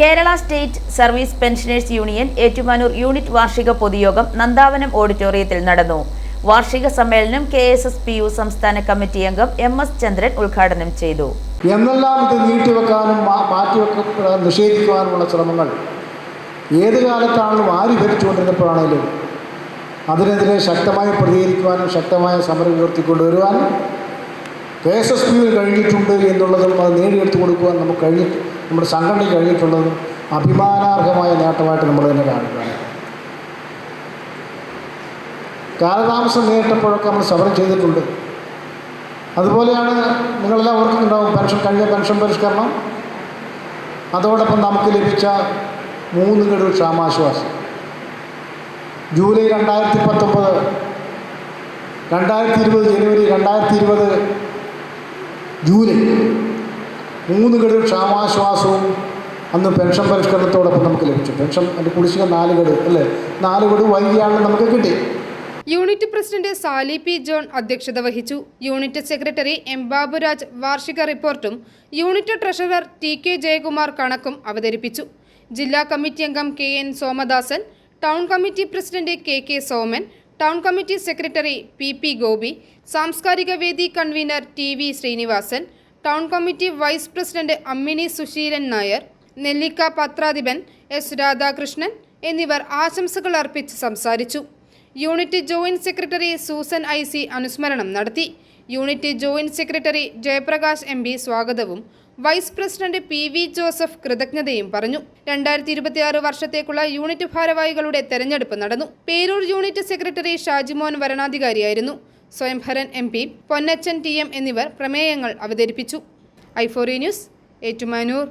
Kerala state service pensioners union Ettumanoor unit വാർഷിക പൊതുയോഗം നന്ദാവനം ഓഡിറ്റോറിയത്തിൽ നടന്നു. വാർഷിക സമ്മേളനം K S S P U സംസ്ഥാന കമ്മിറ്റി അംഗം എം എസ് ചന്ദ്രൻ ഉദ്ഘാടനം ചെയ്തു. എന്നെല്ലാം ഇത് നീട്ടിവെക്കാനും മാ- നിഷേധിക്കുവാനുമുള്ള ശ്രമങ്ങൾ ഏത് കാലത്താണെങ്കിലും ആര് ഭരിച്ചുകൊണ്ടിരുന്നപ്പോഴാണേലും അതിനെതിരെ ശക്തമായി പ്രതികരിക്കുവാനും ശക്തമായ സമരം ഉയർത്തിക്കൊണ്ടുവരുവാനും കെ എസ് എസ് പിയിൽ കഴിഞ്ഞിട്ടുണ്ട് എന്നുള്ളതും അത് നേടിയെടുത്തു കൊടുക്കുവാൻ നമുക്ക് കഴിഞ്ഞി നമ്മുടെ സംഘടനയ്ക്ക് കഴിഞ്ഞിട്ടുള്ളതും അഭിമാനാർഹമായ നേട്ടമായിട്ട് നമ്മൾ തന്നെ കാണുകയാണ്. കാലതാമസം നേരിട്ടപ്പോഴൊക്കെ നമ്മൾ സമരം ചെയ്തിട്ടുണ്ട്. അതുപോലെയാണ് നിങ്ങളെല്ലാം ഓർക്കുന്നുണ്ടാവും പെൻഷൻ കഴിഞ്ഞ പെൻഷൻ പരിഷ്കരണം. അതോടൊപ്പം നമുക്ക് ലഭിച്ച മൂന്ന് ഗഡു ക്ഷാമാശ്വാസം. ജൂലൈ രണ്ടായിരത്തി പത്തൊമ്പത് രണ്ടായിരത്തി ഇരുപത് ജനുവരി രണ്ടായിരത്തി ഇരുപത് ജൂലൈ മൂന്ന് ഗഡു ക്ഷാമാശ്വാസവും അന്ന് പെൻഷൻ പരിഷ്കരണത്തോടൊപ്പം നമുക്ക് ലഭിച്ചു. പെൻഷൻ അതിന്റെ കുടിശ്ശിക നാല് ഗഡു അല്ലേ? നാല് ഗഡു വൈകിയാണ് നമുക്ക് കിട്ടി. Unit president Sally P John അധ്യക്ഷത വഹിച്ചു. യൂണിറ്റ് സെക്രട്ടറി എം ബാബുരാജ് വാർഷിക റിപ്പോർട്ടും unit treasurer T K Jayakumar കണക്കും അവതരിപ്പിച്ചു. ജില്ലാ കമ്മിറ്റി അംഗം K N Somadasan town committee president K K Soman town committee secretary P P Gopi സാംസ്കാരിക വേദി convener T V Srinivasan town committee vice president Ammini Suseelan Nair Nellikka പത്രാധിപൻ S Radhakrishnan എന്നിവർ ആശംസകൾ അർപ്പിച്ച് സംസാരിച്ചു. Unit joint secretary Susan I C അനുസ്മരണം നടത്തി. Unit joint secretary Jayaprakash M P സ്വാഗതവും vice president P V Joseph കൃതജ്ഞതയും പറഞ്ഞു. രണ്ടായിരത്തി ഇരുപത്തിയാറ് വർഷത്തേക്കുള്ള യൂണിറ്റ് ഭാരവാഹികളുടെ തെരഞ്ഞെടുപ്പ് നടന്നു. Peroor unit secretary Shajimon വരണാധികാരിയായിരുന്നു. Swayambharan M P Ponnachan T M എന്നിവർ പ്രമേയങ്ങൾ അവതരിപ്പിച്ചു. ഐഫോറി ന്യൂസ് ഏറ്റുമാനൂർ.